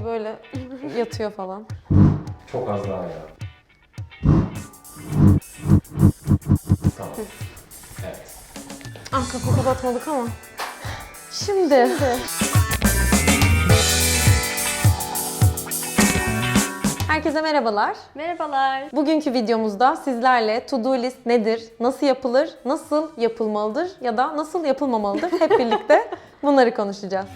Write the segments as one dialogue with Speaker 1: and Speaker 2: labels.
Speaker 1: bir böyle yatıyor falan.
Speaker 2: Çok az daha ya. Tamam. Evet.
Speaker 1: Ah kapı kapatmadık ama. Şimdi. Herkese merhabalar.
Speaker 3: Merhabalar.
Speaker 1: Bugünkü videomuzda sizlerle to-do list nedir, nasıl yapılır, nasıl yapılmalıdır ya da nasıl yapılmamalıdır hep birlikte bunları konuşacağız.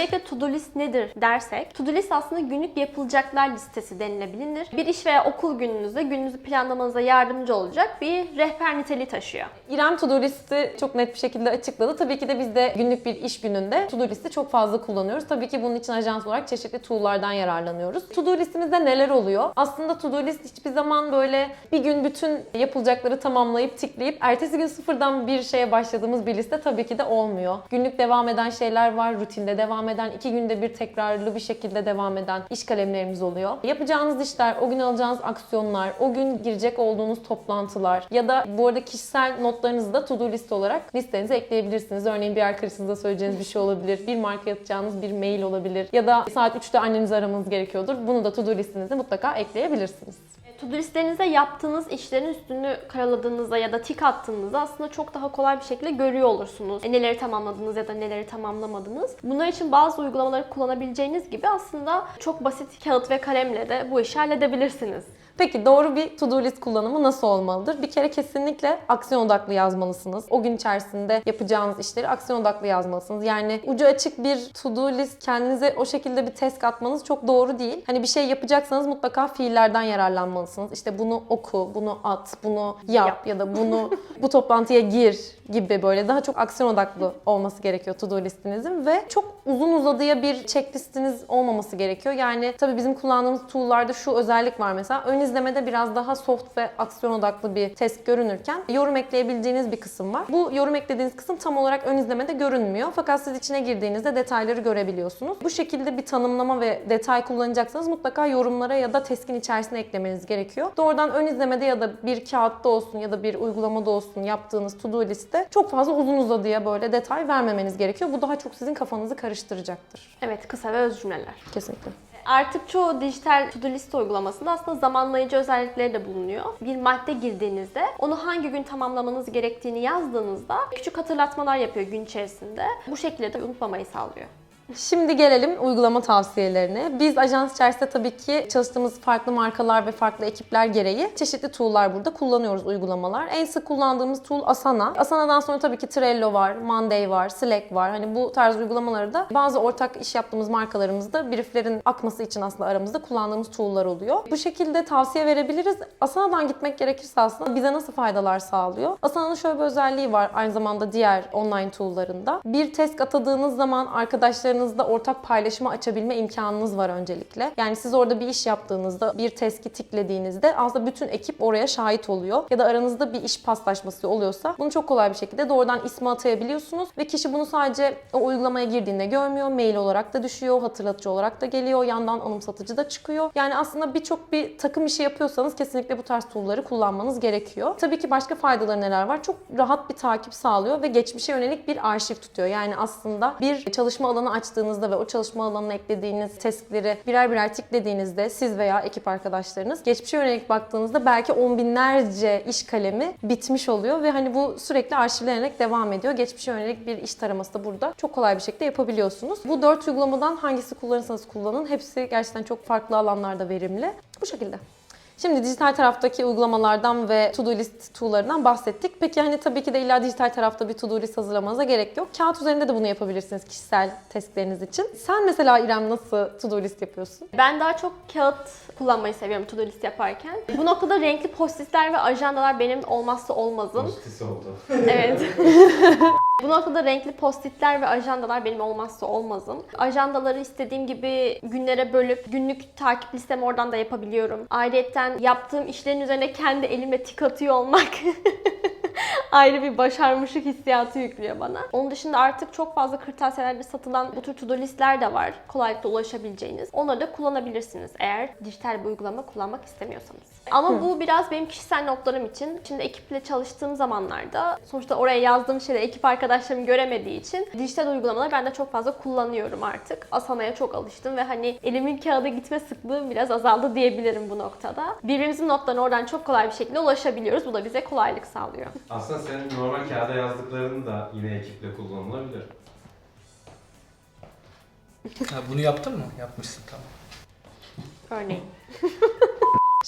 Speaker 3: Öncelikle to-do list nedir dersek, to-do list aslında günlük yapılacaklar listesi denilebilir. Bir iş veya okul gününüzde gününüzü planlamanıza yardımcı olacak bir rehber niteliği taşıyor.
Speaker 1: İrem to-do listi çok net bir şekilde açıkladı. Tabii ki de biz de günlük bir iş gününde to-do listi çok fazla kullanıyoruz. Tabii ki bunun için ajans olarak çeşitli tool'lardan yararlanıyoruz. To-do listimizde neler oluyor? Aslında to-do list hiçbir zaman böyle bir gün bütün yapılacakları tamamlayıp tikleyip ertesi gün sıfırdan bir şeye başladığımız bir liste tabii ki de olmuyor. Günlük devam eden şeyler var, rutinde devam eden, iki günde bir tekrarlı bir şekilde devam eden iş kalemlerimiz oluyor. Yapacağınız işler, o gün alacağınız aksiyonlar, o gün girecek olduğunuz toplantılar ya da bu arada kişisel notlarınızı da to-do list olarak listenize ekleyebilirsiniz. Örneğin bir arkadaşınıza söyleyeceğiniz bir şey olabilir, bir marka atacağınız bir mail olabilir ya da saat 3'te annenizi aramanız gerekiyordur. Bunu da to-do listenize mutlaka ekleyebilirsiniz.
Speaker 3: To-do listelerinizde yaptığınız işlerin üstünü karaladığınızda ya da tik attığınızda aslında çok daha kolay bir şekilde görüyor olursunuz. E, Neleri tamamladınız ya da neleri tamamlamadınız. Bunlar için bazı uygulamaları kullanabileceğiniz gibi aslında çok basit kağıt ve kalemle de bu işi halledebilirsiniz.
Speaker 1: Peki doğru bir to-do list kullanımı nasıl olmalıdır? Bir kere kesinlikle aksiyon odaklı yazmalısınız. O gün içerisinde yapacağınız işleri aksiyon odaklı yazmalısınız. Yani ucu açık bir to-do list kendinize o şekilde bir task atmanız çok doğru değil. Hani bir şey yapacaksanız mutlaka fiillerden yararlanmalısınız. İşte bunu oku, bunu at, bunu yap,
Speaker 3: Yap.
Speaker 1: ya da bunu bu toplantıya gir gibi böyle daha çok aksiyon odaklı olması gerekiyor to-do listinizin ve çok uzun uzadıya bir checklistiniz olmaması gerekiyor. Yani tabii bizim kullandığımız tool'larda şu özellik var mesela. Ön izlemede biraz daha soft ve aksiyon odaklı bir test görünürken yorum ekleyebileceğiniz bir kısım var. Bu yorum eklediğiniz kısım tam olarak ön izlemede görünmüyor. Fakat siz içine girdiğinizde detayları görebiliyorsunuz. Bu şekilde bir tanımlama ve detay kullanacaksanız mutlaka yorumlara ya da teskin içerisine eklemeniz gerekiyor. Doğrudan ön izlemede ya da bir kağıtta olsun ya da bir uygulamada olsun yaptığınız to-do liste çok fazla uzun uzadıya böyle detay vermemeniz gerekiyor. Bu daha çok sizin kafanızı karıştıracaktır.
Speaker 3: Evet, kısa ve öz cümleler.
Speaker 1: Kesinlikle.
Speaker 3: Artık çoğu dijital to-do list uygulamasında aslında zamanlayıcı özellikleri de bulunuyor. Bir madde girdiğinizde onu hangi gün tamamlamanız gerektiğini yazdığınızda küçük hatırlatmalar yapıyor gün içerisinde. Bu şekilde de unutmamayı sağlıyor.
Speaker 1: Şimdi gelelim uygulama tavsiyelerine. Biz ajans içerisinde tabii ki çalıştığımız farklı markalar ve farklı ekipler gereği çeşitli tool'lar burada kullanıyoruz uygulamalar. En sık kullandığımız tool Asana. Asana'dan sonra tabii ki Trello var, Monday var, Slack var. Hani bu tarz uygulamaları da bazı ortak iş yaptığımız markalarımızda brieflerin akması için aslında aramızda kullandığımız tool'lar oluyor. Bu şekilde tavsiye verebiliriz. Asana'dan gitmek gerekirse aslında bize nasıl faydalar sağlıyor? Asana'nın şöyle bir özelliği var aynı zamanda diğer online tool'larında. Bir task atadığınız zaman arkadaşlarınızla ortak paylaşımı açabilme imkanınız var öncelikle. Yani siz orada bir iş yaptığınızda, bir task'i tiklediğinizde aslında bütün ekip oraya şahit oluyor. Ya da aranızda bir iş paslaşması oluyorsa bunu çok kolay bir şekilde doğrudan ismi atayabiliyorsunuz ve kişi bunu sadece o uygulamaya girdiğinde görmüyor. Mail olarak da düşüyor, hatırlatıcı olarak da geliyor, yandan anımsatıcı da çıkıyor. Yani aslında birçok bir takım işi yapıyorsanız kesinlikle bu tarz tool'ları kullanmanız gerekiyor. Tabii ki başka faydaları neler var? Çok rahat bir takip sağlıyor ve geçmişe yönelik bir arşiv tutuyor. Yani aslında bir çalışma alanı açtığınızda ve o çalışma alanına eklediğiniz task'leri birer birer tiklediğinizde siz veya ekip arkadaşlarınız geçmişe yönelik baktığınızda belki on binlerce iş kalemi bitmiş oluyor ve hani bu sürekli arşivlenerek devam ediyor. Geçmişe yönelik bir iş taraması da burada çok kolay bir şekilde yapabiliyorsunuz. Bu dört uygulamadan hangisi kullanırsanız kullanın. Hepsi gerçekten çok farklı alanlarda verimli. Bu şekilde. Şimdi dijital taraftaki uygulamalardan ve to-do list tool'larından bahsettik. Peki hani tabii ki de illa dijital tarafta bir to-do list hazırlamanıza gerek yok. Kağıt üzerinde de bunu yapabilirsiniz kişisel testleriniz için. Sen mesela İrem nasıl to-do list yapıyorsun?
Speaker 3: Ben daha çok kağıt kullanmayı seviyorum to-do list yaparken. Bu noktada renkli postitler ve ajandalar benim olmazsa olmazım.
Speaker 2: Postisi oldu.
Speaker 3: Evet. Bu noktada renkli postitler ve ajandalar benim olmazsa olmazım. Ajandaları istediğim gibi günlere bölüp günlük takip listemi oradan da yapabiliyorum. Ayrıca yaptığım işlerin üzerine kendi elimle tik atıyor olmak ayrı bir başarmışlık hissiyatı yüklüyor bana. Onun dışında artık çok fazla kırtasiyelerde satılan bu tür to-do listler de var. Kolaylıkla ulaşabileceğiniz. Onları da kullanabilirsiniz eğer dijital bir uygulama kullanmak istemiyorsanız. Ama bu biraz benim kişisel notlarım için. Şimdi ekiple çalıştığım zamanlarda sonuçta oraya yazdığım şeyleri ekip arkadaşlarım göremediği için dijital uygulamaları ben de çok fazla kullanıyorum artık. Asana'ya çok alıştım ve hani elimin kağıda gitme sıklığım biraz azaldı diyebilirim bu noktada. Birbirimizin notlarına oradan çok kolay bir şekilde ulaşabiliyoruz. Bu da bize kolaylık sağlıyor.
Speaker 4: Aslında senin normal kağıda yazdıkların da yine ekiple kullanılabilir.
Speaker 5: Ha, bunu yaptın mı? Yapmışsın tamam.
Speaker 3: Örneğin.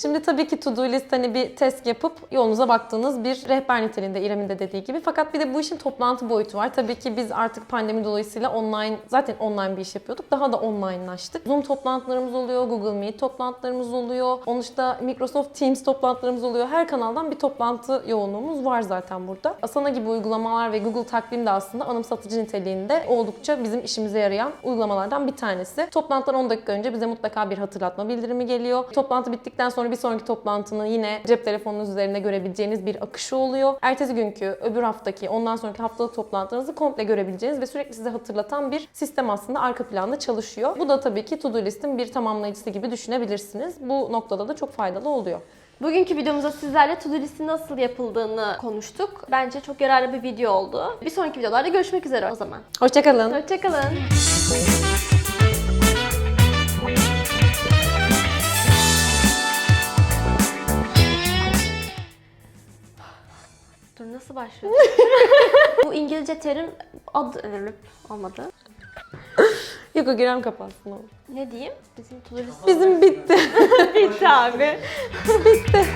Speaker 1: Şimdi tabii ki to-do list hani bir test yapıp yolunuza baktığınız bir rehber niteliğinde İrem'in de dediği gibi. Fakat bir de bu işin toplantı boyutu var. Tabii ki biz artık pandemi dolayısıyla online, zaten online bir iş yapıyorduk. Daha da onlinelaştık. Zoom toplantılarımız oluyor, Google Meet toplantılarımız oluyor. Onun dışında Microsoft Teams toplantılarımız oluyor. Her kanaldan bir toplantı yoğunluğumuz var zaten burada. Asana gibi uygulamalar ve Google Takvim de aslında anımsatıcı niteliğinde oldukça bizim işimize yarayan uygulamalardan bir tanesi. Toplantıdan 10 dakika önce bize mutlaka bir hatırlatma bildirimi geliyor. Toplantı bittikten sonra bir sonraki toplantının yine cep telefonunuz üzerinde görebileceğiniz bir akışı oluyor. Ertesi günkü, öbür haftaki, ondan sonraki haftalık toplantınızı komple görebileceğiniz ve sürekli size hatırlatan bir sistem aslında arka planda çalışıyor. Bu da tabii ki to-do listin bir tamamlayıcısı gibi düşünebilirsiniz. Bu noktada da çok faydalı oluyor.
Speaker 3: Bugünkü videomuzda sizlerle to-do listin nasıl yapıldığını konuştuk. Bence çok yararlı bir video oldu. Bir sonraki videolarda görüşmek üzere o zaman.
Speaker 1: Hoşçakalın.
Speaker 3: Hoşçakalın. Dur nasıl başlıyor? Bu İngilizce terim ad olmadı.
Speaker 1: Yok o giren kapatsın onu.
Speaker 3: Ne diyeyim? Bizim to-do list
Speaker 1: Bizim bitti.
Speaker 3: bitti abi.
Speaker 1: bitti.